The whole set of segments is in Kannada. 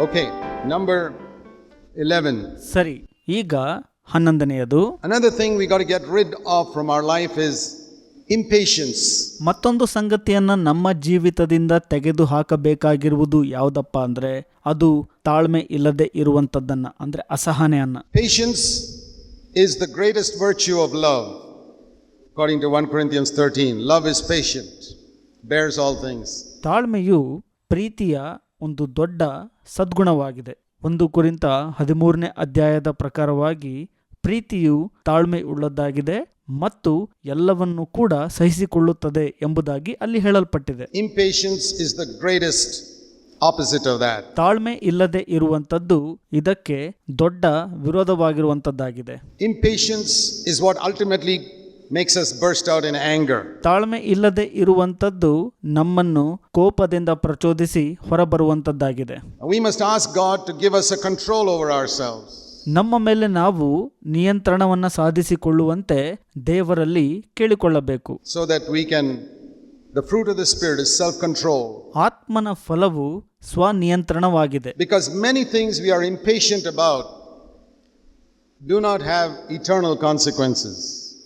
ಓಕೆ ನಂಬರ್ ಇಲೆವೆನ್ ಸರಿ ಈಗ ಹನ್ನೊಂದನೆಯದು. Another thing we got get rid of from our life is impatience ಮತ್ತೊಂದು ಸಂಗತಿಯನ್ನು ನಮ್ಮ ಜೀವಿತದಿಂದ ತೆಗೆದು ಹಾಕಬೇಕಾಗಿರುವುದು ಯಾವುದಪ್ಪ ಅಂದರೆ ಅದು ತಾಳ್ಮೆ ಇಲ್ಲದೆ ಇರುವಂಥದ್ದನ್ನು ಅಂದರೆ ಅನ್ನ patience is the greatest virtue of love according to one Corinthians thirteen love is patient bears all things ತಾಳ್ಮೆಯು ಪ್ರೀತಿಯ ಒಂದು ದೊಡ್ಡ ಸದ್ಗುಣವಾಗಿದೆ. ಒಂದು ಕುರಿತ ಹದಿಮೂರನೇ ಅಧ್ಯಾಯದ ಪ್ರಕಾರವಾಗಿ ಪ್ರೀತಿಯು ತಾಳ್ಮೆ ಉಳ್ಳದ್ದಾಗಿದೆ ಮತ್ತು ಎಲ್ಲವನ್ನು ಕೂಡ ಸಹಿಸಿಕೊಳ್ಳುತ್ತದೆ ಎಂಬುದಾಗಿ ಅಲ್ಲಿ ಹೇಳಲ್ಪಟ್ಟಿದೆ. Impatience is the greatest opposite of that ತಾಳ್ಮೆ ಇಲ್ಲದೆ ಇರುವಂತದ್ದು ಇದಕ್ಕೆ ದೊಡ್ಡ ವಿರೋಧವಾಗಿರುವಂತದ್ದಾಗಿದೆ impatience is what ultimately makes us burst out in anger ತಾಳ್ಮೆ ಇಲ್ಲದೆ ಇರುವಂತದ್ದು ನಮ್ಮನ್ನು ಕೋಪದಿಂದ ಪ್ರಚೋದಿಸಿ ಹೊರಬರುವಂತದ್ದಾಗಿದೆ we must ask God to give us control over ourselves. ನಮ್ಮ ಮೇಲೆ ನಾವು ನಿಯಂತ್ರಣವನ್ನು ಸಾಧಿಸಿಕೊಳ್ಳುವಂತೆ ದೇವರಲ್ಲಿ ಕೇಳಿಕೊಳ್ಳಬೇಕು. So that we can the fruit of the spirit is self control ಆತ್ಮನ ಫಲವು ಸ್ವನಿಯಂತ್ರಣವಾಗಿದೆ. Because many things we are impatient about do not have eternal consequences.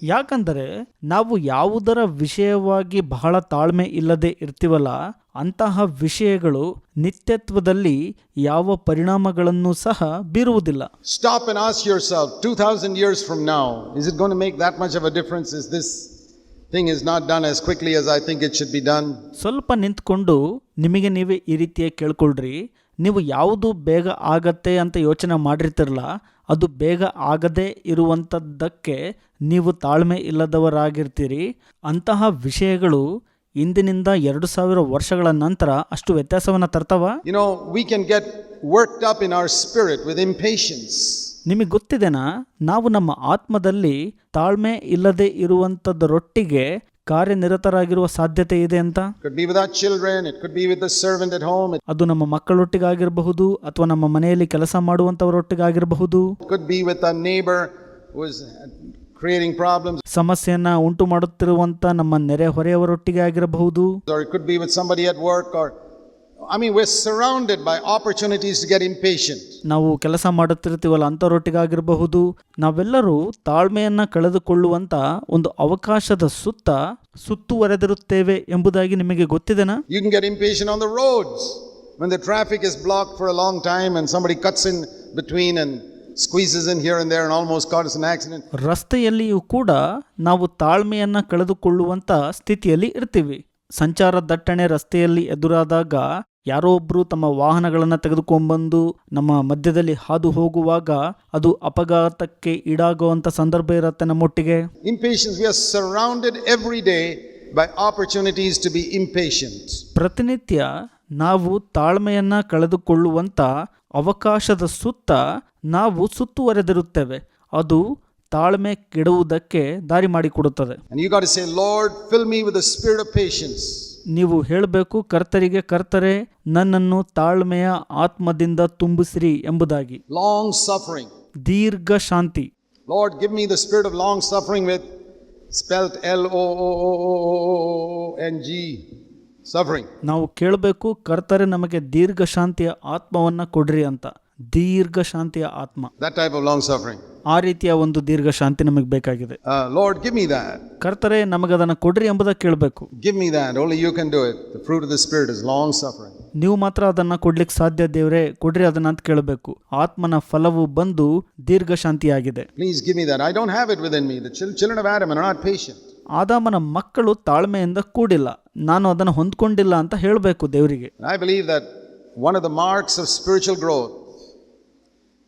ಯಾಕಂದರೆ ನಾವು ಯಾವುದರ ವಿಷಯವಾಗಿ ಬಹಳ ತಾಳ್ಮೆ ಇಲ್ಲದೆ ಇರ್ತೀವಲ್ಲ ಅಂತಹ ವಿಷಯಗಳು ನಿತ್ಯತ್ವದಲ್ಲಿ ಯಾವ ಪರಿಣಾಮಗಳನ್ನು ಸಹ ಬೀರುವುದಿಲ್ಲ and as your self 2000 years from now is it going to make that much of a difference is this thing is not done as quickly as i think it should be done ಸ್ವಲ್ಪ ನಿಂತ್ಕೊಂಡು ನಿಮಗೆ ನೀವೇ ಈ ರೀತಿಯ ಕೇಳ್ಕೊಳ್ರಿ ನೀವು ಯಾವುದು ಬೇಗ ಆಗತ್ತೆ ಅಂತ ಯೋಚನೆ ಮಾಡಿರ್ತಿರಲ್ಲ ಅದು ಬೇಗ ಆಗದೇ ಇರುವಂಥದ್ದಕ್ಕೆ ನೀವು ತಾಳ್ಮೆ ಇಲ್ಲದವರಾಗಿರ್ತೀರಿ. ಅಂತಹ ವಿಷಯಗಳು ಇಂದಿನಿಂದ ಎರಡು ಸಾವಿರ ವರ್ಷಗಳ ನಂತರ ಅಷ್ಟು ವ್ಯತ್ಯಾಸವನ್ನು ತರ್ತಾವ? You know can get get up in in spirit spirit impatience impatience. ನಿಮಗೆ ಗೊತ್ತಿದೆನಾ? ನಾವು ನಮ್ಮ ಆತ್ಮದಲ್ಲಿ ತಾಳ್ಮೆ ಇಲ್ಲದೆ ಇರುವಂಥದ್ದರೊಟ್ಟಿಗೆ ಕಾರ್ಯನಿರತರಾಗಿರುವ ಸಾಧ್ಯತೆ ಇದೆ ಅಂತ? At ಅದು ನಮ್ಮ ಮಕ್ಕಳೊಟ್ಟಿಗಾಗಿರಬಹುದು ಅಥವಾ ನಮ್ಮ ಮನೆಯಲ್ಲಿ ಕೆಲಸ problems. ಸಮಸ್ಯೆಯನ್ನ ಉಂಟು ಮಾಡುತ್ತಿರುವಂತ ನಮ್ಮ ನೆರೆ ಹೊರೆಯವರೊಟ್ಟಿಗೆ ಆಗಿರಬಹುದು or mean was surrounded by opportunities get by opportunities to ನಾವು ಕೆಲಸ ಮಾಡುತ್ತಿರ್ತೀವಲ್ಲ ಅಂಥವರೊಟ್ಟಿಗಾಗಿರಬಹುದು ನಾವೆಲ್ಲರೂ ತಾಳ್ಮೆಯನ್ನ ಕಳೆದುಕೊಳ್ಳುವಂತ ಒಂದು ಅವಕಾಶದ ಸುತ್ತ ಸುತ್ತುವರೆದಿರುತ್ತೇವೆ ಎಂಬುದಾಗಿ ನಿಮಗೆ ಗೊತ್ತಿದೆನಾ you can get impatient on the roads when the traffic is blocked for a long time and somebody cuts in between and squeezes in here and there and almost causes an accident ರಸ್ತೆಯಲ್ಲಿಯೂ ಕೂಡ ನಾವು ತಾಳ್ಮೆಯನ್ನು ಕಳೆದುಕೊಳ್ಳುವಂತ ಸ್ಥಿತಿಯಲ್ಲಿ ಇರ್ತೀವಿ ಸಂಚಾರ ದಟ್ಟಣೆ ರಸ್ತೆಯಲ್ಲಿ ಎದುರಾದಾಗ ಯಾರೋ ಒಬ್ಬರು ತಮ್ಮ ವಾಹನಗಳನ್ನು ತೆಗೆದುಕೊಂಡ್ಬಂದು ನಮ್ಮ ಮಧ್ಯದಲ್ಲಿ ಹಾದು ಹೋಗುವಾಗ ಅದು ಅಪಘಾತಕ್ಕೆ ಈಡಾಗುವಂಥ ಸಂದರ್ಭ ಇರುತ್ತೆ ನಮ್ಮೊಟ್ಟಿಗೆ. Impatience we are surrounded every day by opportunities to be impatient. ಪ್ರತಿನಿತ್ಯ ನಾವು ತಾಳ್ಮೆಯನ್ನ ಕಳೆದುಕೊಳ್ಳುವಂತ ಅವಕಾಶದ ಸುತ್ತ ನಾವು ಸುತ್ತುವರೆದಿರುತ್ತೇವೆ. ಅದು ತಾಳ್ಮೆ ಕೆಡುವುದಕ್ಕೆ ದಾರಿ ಮಾಡಿಕೊಡುತ್ತದೆ. ನೀವು ಹೇಳಬೇಕು ಕರ್ತರಿಗೆ ಕರ್ತರೆ ನನ್ನನ್ನು ತಾಳ್ಮೆಯ ಆತ್ಮದಿಂದ ತುಂಬಿಸಿರಿ ಎಂಬುದಾಗಿ. ಲಾಂಗ್ ಸಫರಿಂಗ್ ದೀರ್ಘ ಶಾಂತಿ. Lord give me the spirit of long suffering with spelt L O N G suffering ನಾವು ಕೇಳಬೇಕು ಕರ್ತರೆ ನಮಗೆ ದೀರ್ಘ ಶಾಂತಿಯ ಆತ್ಮವನ್ನು ಕೊಡ್ರಿ ಅಂತ. ದೀರ್ಘ ಶಾಂತಿಯ ಆತ್ಮ That type of long suffering. ಆ ರೀತಿಯ ಒಂದು ದೀರ್ಘ ಶಾಂತಿ ನಮಗೆ ಬೇಕಾಗಿದೆ ಲಾರ್ಡ್ ಗಿವ್ give ದಟ್ ಕರ್ತರೆ ನಮಗೆ ಅದನ್ನ ಕೊಡ್ರಿ ಎಂಬುದ ಕೇಳಬೇಕು give me that Only you can do it. The fruit of the Spirit is long suffering. ನೀವು ಮಾತ್ರ ಅದನ್ನ ಕೊಡ್ಲಿಕ್ಕೆ ಸಾಧ್ಯ ದೇವರೇ ಕೊಡ್ರಿ ಅದನ್ನ ಅಂತ ಕೇಳಬೇಕು ಆತ್ಮನ ಫಲವು ಬಂದು ದೀರ್ಘ ಶಾಂತಿಯಾಗಿದೆ please give me that. I don't have it within me. The chil- children of Adam are not patient. ಆದಾಮನ ಮಕ್ಕಳು ತಾಳ್ಮೆಯಿಂದ ಕೂಡಿಲ್ಲ ನಾನು ಅದನ್ನು ಹೊಂದ್ಕೊಂಡಿಲ್ಲ ಅಂತ ಹೇಳಬೇಕು ದೇವರಿಗೆ I believe that one of the marks of of growth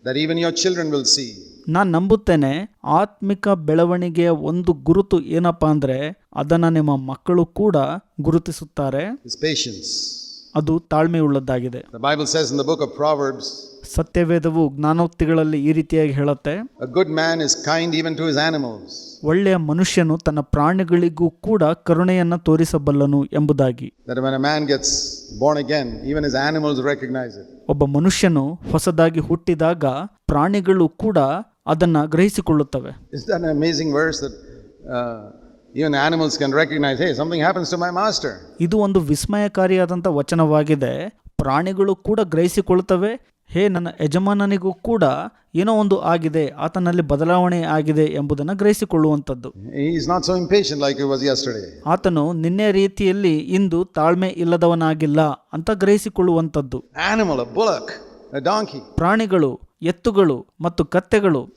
that even your children will see. ನಾನು ನಂಬುತ್ತೇನೆ ಆತ್ಮಿಕ ಬೆಳವಣಿಗೆಯ ಒಂದು ಗುರುತು ಏನಪ್ಪಾ ಅಂದ್ರೆ ಅದನ್ನ ನಿಮ್ಮ ಮಕ್ಕಳು ಕೂಡ ಗುರುತಿಸುತ್ತಾರೆ. Patience. ಅದು ತಾಳ್ಮೆಯುಳ್ಳದ್ದಾಗಿದೆ. The Bible says in the book of Proverbs, ಸತ್ಯವೇದವು ಜ್ಞಾನೋಕ್ತಿಗಳಲ್ಲಿ ಈ ರೀತಿಯಾಗಿ ಹೇಳುತ್ತೆ. A good man is kind even to his animals. ಒಳ್ಳೆಯ ಮನುಷ್ಯನು ತನ್ನ ಪ್ರಾಣಿಗಳಿಗೂ ಕೂಡ ಕರುಣೆಯನ್ನು ತೋರಿಸಬಲ್ಲನು ಎಂಬುದಾಗಿ. That when a man gets born again, even his animals recognize it. ಒಬ್ಬ ಮನುಷ್ಯನು ಹೊಸದಾಗಿ ಹುಟ್ಟಿದಾಗ ಪ್ರಾಣಿಗಳು ಕೂಡ ಅದನ್ನ ಗ್ರಹಿಸಿಕೊಳ್ಳುತ್ತವೆ Isn't that an amazing verse that uh, even animals can recognize, hey, something happens to my master? ಇದು ಒಂದು ವಿಸ್ಮಯಕಾರಿಯಾದಂತ ವಚನವಾಗಿದೆ ಪ್ರಾಣಿಗಳು ಕೂಡ ಗ್ರಹಿಸಿಕೊಳ್ಳುತ್ತವೆ ಹೇ ನನ್ನ ಯಜಮಾನನಿಗೂ ಕೂಡ ಏನೋ ಒಂದು ಆಗಿದೆ ಆತನಲ್ಲಿ ಬದಲಾವಣೆ ಆಗಿದೆ ಎಂಬುದನ್ನು ಗ್ರಹಿಸಿಕೊಳ್ಳುವಂಥದ್ದು. ಆತನು ನಿನ್ನೆ ರೀತಿಯಲ್ಲಿ ಇಂದು ತಾಳ್ಮೆ ಇಲ್ಲದವನಾಗಿಲ್ಲ ಅಂತ ಗ್ರಹಿಸಿಕೊಳ್ಳುವಂಥದ್ದು. ಪ್ರಾಣಿಗಳು ಎತ್ತುಗಳು ಮತ್ತು ಕತ್ತೆಗಳು.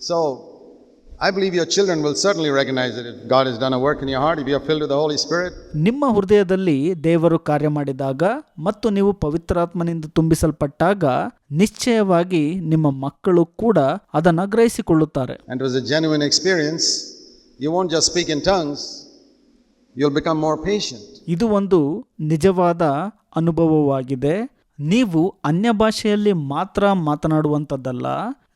I believe your children will certainly recognize it. God has done a work in your heart, if you are filled with the Holy Spirit, ನಿಮ್ಮ ಹೃದಯದಲ್ಲಿ ದೇವರು ಕಾರ್ಯ ಮಾಡಿದಾಗ ಮತ್ತು ನೀವು ಪವಿತ್ರಾತ್ಮನಿಂದ ತುಂಬಿಸಲ್ಪಟ್ಟಾಗ ನಿಶ್ಚಯವಾಗಿ ನಿಮ್ಮ ಮಕ್ಕಳು ಕೂಡ ಅದನ್ನು ಗ್ರಹಿಸಿಕೊಳ್ಳುತ್ತಾರೆ and it was a genuine experience, you won't just speak in tongues, you'll become more patient. ಇದು ಒಂದು ನಿಜವಾದ ಅನುಭವವಾಗಿದೆ ನೀವು ಅನ್ಯ ಭಾಷೆಯಲ್ಲಿ ಮಾತ್ರ ಮಾತನಾಡುವಂಥದ್ದಲ್ಲ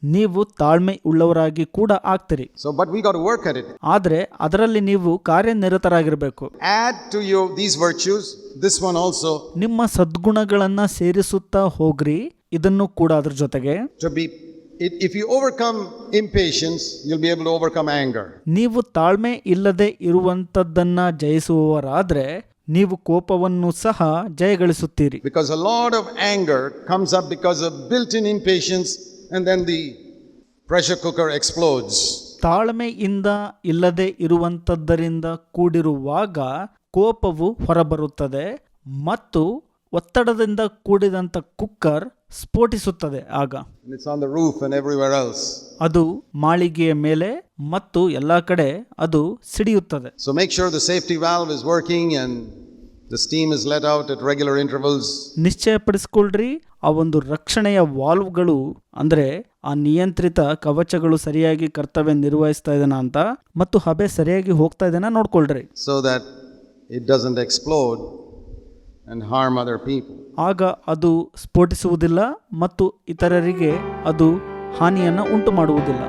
ನೀವು ತಾಳ್ಮೆ ಉಳ್ಳವರಾಗಿ ಕೂಡ ಆಗ್ತೀರಿ. So but we got work at it ಆದ್ರೆ ಅದರಲ್ಲಿ ನೀವು ಕಾರ್ಯನಿರತರಾಗಿರಬೇಕು. Add to you these virtues this one also ನಿಮ್ಮ ಸದ್ಗುಣಗಳನ್ನ ಸೇರಿಸುತ್ತಾ ಹೋಗ್ರಿ ಇದನ್ನು ಕೂಡ ಅದರ ಜೊತೆಗೆ. To be if you overcome impatience you will be able to overcome anger ನೀವು ತಾಳ್ಮೆ ಇಲ್ಲದೆ ಇರುವಂತದ್ದನ್ನ ಜಯಿಸುವವರಾದ್ರೆ ನೀವು ಕೋಪವನ್ನು ಸಹ ಜಯಗಳಿಸುತ್ತೀರಿ. Because a lot of anger comes up because of built in impatience and then the pressure cooker explodes. ತಾಳ್ಮೆಯಿಂದ ಇಲ್ಲದೆ ಇರುವಂಥದ್ದರಿಂದ ಕೂಡಿರುವಾಗ ಕೋಪವು ಹೊರಬರುತ್ತದೆ ಮತ್ತು ಒತ್ತಡದಿಂದ ಕೂಡಿದಂಥ ಕುಕ್ಕರ್ ಸ್ಫೋಟಿಸುತ್ತದೆ ಆಗ And it's on the roof and everywhere else. ಅದು ಮಾಳಿಗೆಯ ಮೇಲೆ ಮತ್ತು ಎಲ್ಲ ಕಡೆ ಅದು ಸಿಡಿಯುತ್ತದೆ So make sure the safety valve is working and the steam is let out at regular intervals. ನಿಶ್ಚಯಪಡಿಸ್ಕೊಳ್ರಿ ಆ ಒಂದು ರಕ್ಷಣೆಯ ವಾಲ್ವ್ಗಳು ಅಂದ್ರೆ ಆ ನಿಯಂತ್ರಿತ ಕವಚಗಳು ಸರಿಯಾಗಿ ಕರ್ತವ್ಯ ನಿರ್ವಹಿಸ್ತಾ ಇದೆನಾ ಅಂತ ಮತ್ತು ಹಬೆ ಸರಿಯಾಗಿ ಹೋಗ್ತಾ ಇದೆನಾ ನೋಡ್ಕೊಳ್ರಿ. So that it doesn't explode and harm other people ಆಗ ಅದು ಸ್ಫೋಟಿಸುವುದಿಲ್ಲ ಮತ್ತು ಇತರರಿಗೆ ಅದು ಹಾನಿಯನ್ನು ಉಂಟು ಮಾಡುವುದಿಲ್ಲ